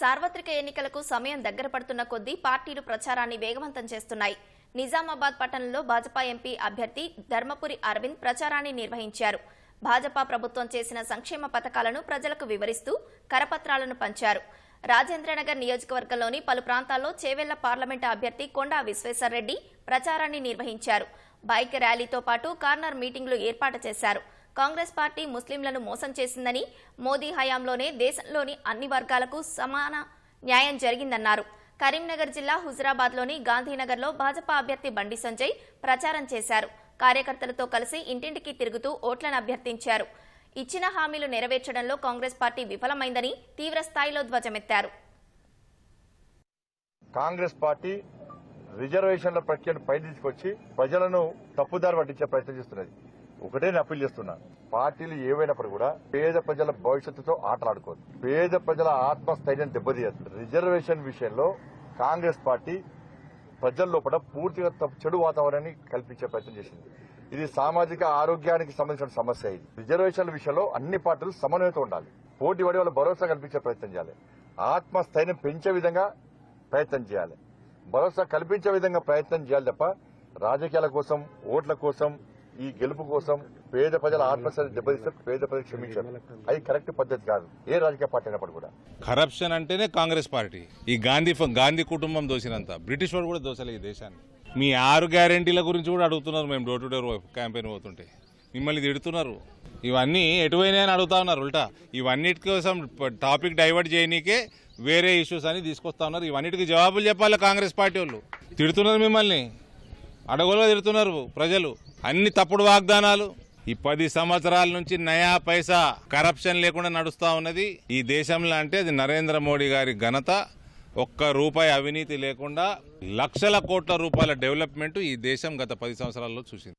సార్వత్రిక ఎన్నికలకు సమయం దగ్గర పడుతున్న కొద్దీ పార్టీలు ప్రచారాన్ని వేగవంతం చేస్తున్నాయి. నిజామాబాద్ పట్టణంలో భాజపా ఎంపీ అభ్యర్థి ధర్మపురి అరవింద్ ప్రచారాన్ని నిర్వహించారు. భాజపా ప్రభుత్వం చేసిన సంక్షేమ పథకాలను ప్రజలకు వివరిస్తూ కరపత్రాలను పంచారు. రాజేంద్రనగర్ నియోజకవర్గంలోని పలు ప్రాంతాల్లో చేవెళ్ళ పార్లమెంటు అభ్యర్థి కొండా విశ్వేశ్వర్రెడ్డి ప్రచారాన్ని నిర్వహించారు. బైక్ ర్యాలీతో పాటు కార్నర్ మీటింగ్లు ఏర్పాటు చేశారు. కాంగ్రెస్ పార్టీ ముస్లింలను మోసం చేసిందని మోదీ హయాంలోనే దేశంలోని అన్ని వర్గాలకు సమాన న్యాయం జరిగిందన్నారు. కరీంనగర్ జిల్లా హుజరాబాద్లోని గాంధీనగర్లో భాజపా అభ్యర్థి బండి సంజయ్ ప్రచారం చేశారు. కార్యకర్తలతో కలిసి ఇంటింటికి తిరుగుతూ ఓట్లను అభ్యర్థించారు. ఇచ్చిన హామీలు నెరవేర్చడంలో కాంగ్రెస్ పార్టీ విఫలమైందని తీవ్ర స్థాయిలో ధ్వజమెత్తారు. కాంగ్రెస్ పార్టీ రిజర్వేషన్ల ప్రక్రియను పై తీసుకొచ్చి ప్రజలను తప్పుదారి పట్టించే ప్రయత్నం చేస్తున్నది. ఒకటే నేను అప్పీల్ చేస్తున్నా. పార్టీలు ఏవైనప్పుడు కూడా పేద ప్రజల భవిష్యత్తుతో ఆటలాడుకోదు పేద ప్రజల ఆత్మస్థైర్యం దెబ్బతీయదు రిజర్వేషన్ విషయంలో కాంగ్రెస్ పార్టీ ప్రజల లోపల పూర్తిగా చెడు వాతావరణాన్ని కల్పించే ప్రయత్నం చేసింది. ఇది సామాజిక ఆరోగ్యానికి సంబంధించిన సమస్య ఇది. రిజర్వేషన్ల విషయంలో అన్ని పార్టీలు సమన్వయంతో ఉండాలి. పోటీ పడి వాళ్ళు భరోసా కల్పించే ప్రయత్నం చేయాలి. ఆత్మస్థైర్యం పెంచే విధంగా ప్రయత్నం చేయాలి. భరోసా కల్పించే విధంగా ప్రయత్నం చేయాలి తప్ప రాజకీయాల కోసం ఓట్ల కోసం ఈ గెలుపు కోసం పేద ప్రజల ఆత్మస్థైర్యం దెబ్బతీస్తే పేద ప్రజలు క్షమించారు. అది కరెక్ట్ పద్ధతి కాదు. ఏ రాజకీయ పార్టీ అయినప్పుడు కూడా. కరప్షన్ అంటేనే కాంగ్రెస్ పార్టీ. ఈ గాంధీ గాంధీ కుటుంబం దోసినంత. బ్రిటిష్ వాడు కూడా దోసలే ఈ దేశాన్ని. మీ ఆరు గ్యారెంటీల గురించి కూడా అడుగుతున్నారు మేము డోర్ టు డోర్ క్యాంపెయిన్ పోతుంటే. మిమ్మల్ని తిడుతున్నారు. ఇవన్నీ ఎటువైనా అని అడుగుతా ఉన్నారు ఉల్టా. ఇవన్నిటి కోసం టాపిక్ డైవర్ట్ చేయనీకే వేరే ఇష్యూస్ అని తీసుకొస్తా ఉన్నారు. ఇవన్నిటికీ జవాబులు చెప్పాలి కాంగ్రెస్ పార్టీ వాళ్ళు. తిడుతున్నారు మిమ్మల్ని. అడగలుగా తిడుతున్నారు ప్రజలు. అన్ని తప్పుడు వాగ్దానాలు. ఈ పది సంవత్సరాల నుంచి నయా పైసా కరప్షన్ లేకుండా నడుస్తూ ఉన్నది. ఈ దేశంలో అంటే అది నరేంద్ర మోడీ గారి ఘనత. ఒక్క రూపాయి అవినీతి లేకుండా లక్షల కోట్ల రూపాయల డెవలప్మెంట్ ఈ దేశం గత పది సంవత్సరాల్లో చూసింది.